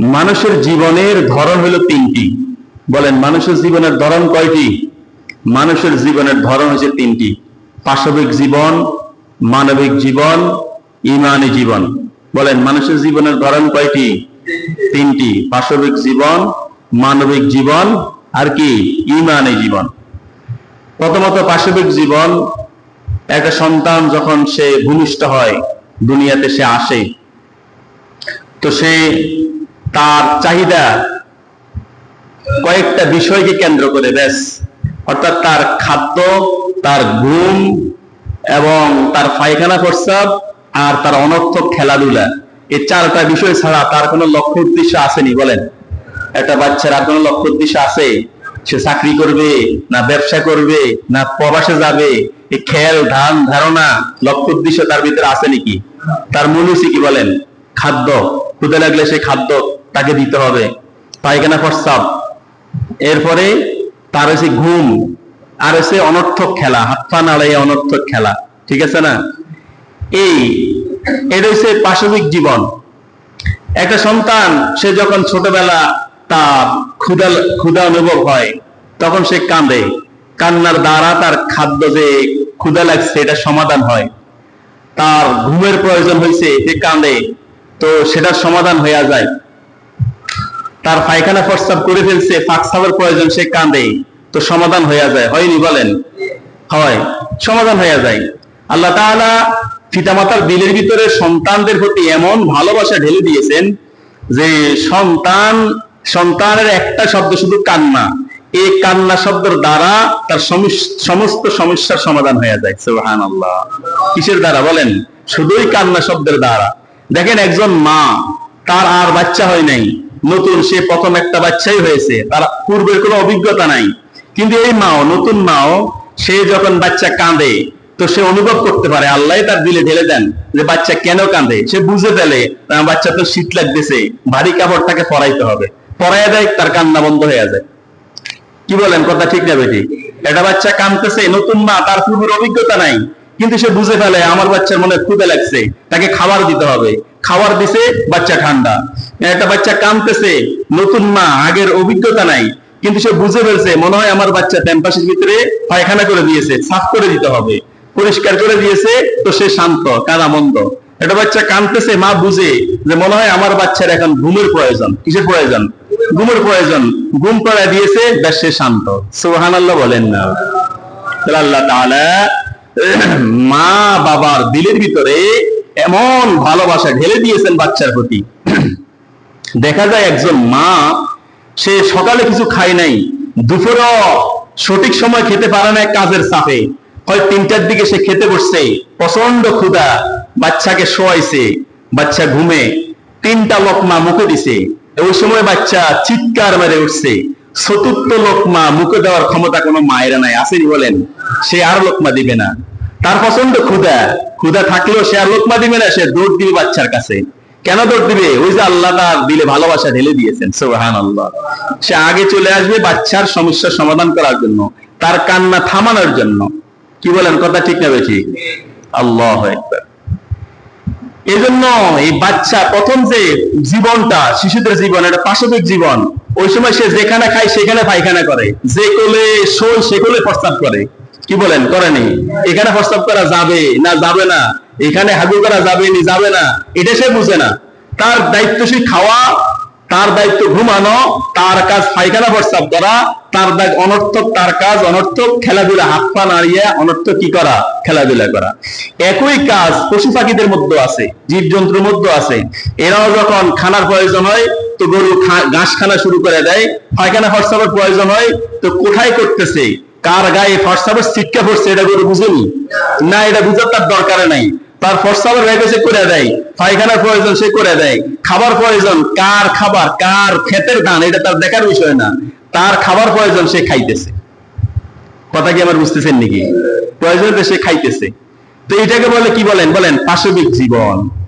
মানুষের জীবনের ধরন হলো তিনটি। বলেন, মানুষের জীবনের ধরন কয়টি? মানুষের জীবনের ধরন হচ্ছে তিনটি। পাশবিক জীবন, মানবিক জীবন, ইমানি জীবন। বলেন, মানুষের জীবনের ধরন কয়টি? তিনটি। পাশবিক জীবন, মানবিক জীবন, আর কি? ইমানি জীবন। প্রথমত পাশবিক জীবন একটা সন্তান যখন সে ভূমিষ্ঠ হয়, দুনিয়াতে সে আসে, তো সে তার চাহিদা কয়েকটা বিষয়কে কেন্দ্র করে, ব্যাস। অর্থাৎ তার খাদ্য, তার ঘুম এবং তার পায়খানা প্রস্রাব আর তার অনর্থক খেলাধুলা। এই চারটা বিষয় ছাড়া তার কোনো লক্ষ্য উদ্দেশ্য আসেনি, বলেন। একটা বাচ্চার আর কোনো লক্ষ্য উদ্দেশ্য আছে? সে চাকরি করবে, না ব্যবসা করবে, না প্রবাসে যাবে? এই খেয়াল ধান, ধারণা, লক্ষ্য উদ্দেশ্য তার ভিতরে আছে নাকি তার মূল কি বলেন? খাদ্য। ক্ষুদে লাগলে সে খাদ্য তাকে দিতে হবে। পায়খানা প্রস্তাব এরপরে তার হচ্ছে ঘুম, আর হচ্ছে অনর্থক খেলা, হাত পা নাড়াইয়া অনর্থক খেলা, ঠিক আছে না? এই, এটা হচ্ছে পাশবিক জীবন। একটা সন্তান, সে যখন ছোটবেলা তার ক্ষুদা ক্ষুদা অনুভব হয়, তখন সে কাঁদে। কান্নার দ্বারা তার খাদ্য যে ক্ষুদা লাগছে এটা সমাধান হয়। তার ঘুমের প্রয়োজন হয়েছে, সে কাঁদে। তো সেটার সমাধান হইয়া যায়। তার পায়খানা প্রস্তাব করে ফেলছে ফাঁকসাবের প্রয়োজন, সে কাঁদে। তো সমাধান হইয়া যায়। হয়নি বলেন? হয়, সমাধান হইয়া যায়। আল্লাহ তাআলা পিতামাতার দিলের ভিতরে সন্তানদের প্রতি এমন ভালোবাসা ঢেলে দিয়েছেন যে সন্তান, সন্তানের একটা শব্দ শুধু কান্না। এই কান্না শব্দের দ্বারা তার সমস- সমস্ত সমস্যার সমাধান হয়ে যায়। সুবহান আল্লাহ কিসের দ্বারা বলেন? শুধুই কান্না শব্দের দ্বারা। দেখেন একজন মা, তার আর বাচ্চা হয় নাই। নতুন সে প্রথম একটা বাচ্চাই হয়েছে, তার পূর্বের কোনো অভিজ্ঞতা নাই। কিন্তু এই মাও, নতুন মাও, সে যখন বাচ্চা কাঁদে, তো সে অনুভব করতে পারে, আল্লাহ তার দিলে ঢেলে দেন যে বাচ্চা কেন কাঁদে। সে বুঝে ফেলে বাচ্চা তো শীত লাগতেছে, ভারী কাপড় তাকে পরাইতে হবে। পরাইয়া দেয়, তার কান্না বন্ধ হয়ে যায়। কি বলেন, কথা ঠিক না বেটি একটা বাচ্চা কাঁদতেছে, নতুন মা, তার পূর্বের অভিজ্ঞতা নাই। কিন্তু সে বুঝে ফেলে, আমার বাচ্চার মনে ক্ষুদে লাগছে, তাকে খাবার দিতে হবে। খাবার দিছে, বাচ্চা ঠান্ডা। একটা বাচ্চা কাঁদতেছে, নতুন মা, আগের অভিজ্ঞতা নাই। কিন্তু সে বুঝে ফেলছে, মনে হয় আমার বাচ্চা ট্যাম্পাসের ভিতরে পায়খানা করে দিয়েছে, সাফ করে দিতে হবে। পরিষ্কার করে দিয়েছে, তো সে শান্ত, কাদা মন্দ। একটা বাচ্চা কাঁদতেছে, মা বুঝে যে মনে হয় আমার বাচ্চার এখন ঘুমের প্রয়োজন। কিসের প্রয়োজন? ঘুমের প্রয়োজন। ঘুম পড়া দিয়েছে, ব্যাস সে শান্ত। সুহান আল্লাহ বলেন না। আল্লাহ তাআলা মা বাবার দিলের ভিতরে এমন ভালোবাসা ঢেলে দিয়েছেন বাচ্চার প্রতি। দেখা যায় একজন মা, সে সকালে কিছু খায় নাই, দুপুরও সঠিক সময় খেতে পারে না কাজের চাপে। হয় তিনটার দিকে সে খেতে বসছে প্রচণ্ড ক্ষুধা, বাচ্চাকে শোয়াইছে, বাচ্চা ঘুমে, তিনটা লোকমা মুখে দিছে। ওই সময় বাচ্চা চিৎকার মেরে উঠছে। চতুর্থ লোকমা মুখে দেওয়ার ক্ষমতা কোনো মায়েরা নাই আসেনি বলেন, সে আর লোকমা দিবে না। তার প্রচণ্ড ক্ষুধা ক্ষুধা থাকলেও সে আর লোকমা দিবে না, সে দৌড় দিবে বাচ্চার কাছে। কেন দৌড় দিবে? ওই যে আল্লাহ তার দিলে ভালোবাসা ঢেলে দিয়েছেন সোহান আল্লাহ সে আগে চলে আসবে বাচ্চার সমস্যার সমাধান করার জন্য, তার কান্না থামানোর জন্য। কি বলেন, কথা ঠিক না বেশি আল্লাহ এই এই বাচ্চা প্রথম যে জীবনটা, শিশুদের জীবন, এটা পাশবিক জীবন, ওই সময় সে যেখানে খায়, সেখানে পায়খানা করে। যে কোলে শোল সে কোলে প্রস্তাব করে। কি বলেন করেনি এখানে প্রস্তাব করা যাবে না যাবে না? এখানে হাগু করা যাবে নি, যাবে না। এটা সে বুঝে না। তার দায়িত্ব সে খাওয়া, তার দায়িত্ব ঘুমানো, তার কাজ পায়খানা প্রস্তাব করা, তার দায় অনর্থক তার কাজ, অনর্থক খেলাধুলা, হাত পা নাড়িয়ে অনর্থক কি করা? খেলাধুলা করা। একই কাজ পশু পাখিদের মধ্যে আছে জীব জন্তুর মধ্যে আছে। এরাও যখন খানার প্রয়োজন হয়, তো গরু ঘাস খানা শুরু করে দেয়। পায়খানা ফরসাবের প্রয়োজন হয়, তো কোথায় করতেছে? কার গায়ে ফরসাবের শিক্ষা পড়ছে, এটা গরু বুঝেনি? না, এটা বুঝার তার দরকার নাই। তার প্রস্তাবের সে করে দেয়। পায়খানার প্রয়োজন সে করে দেয়। খাবার প্রয়োজন, কার খাবার, কার ক্ষেতের ধান, এটা তার দেখার বিষয় না। তার খাবার প্রয়োজন সে খাইতেছে। কথা কি আমার বুঝতেছেন নাকি? প্রয়োজন সে খাইতেছে। তো এটাকে বলে, কি বলেন? বলেন পাশবিক জীবন।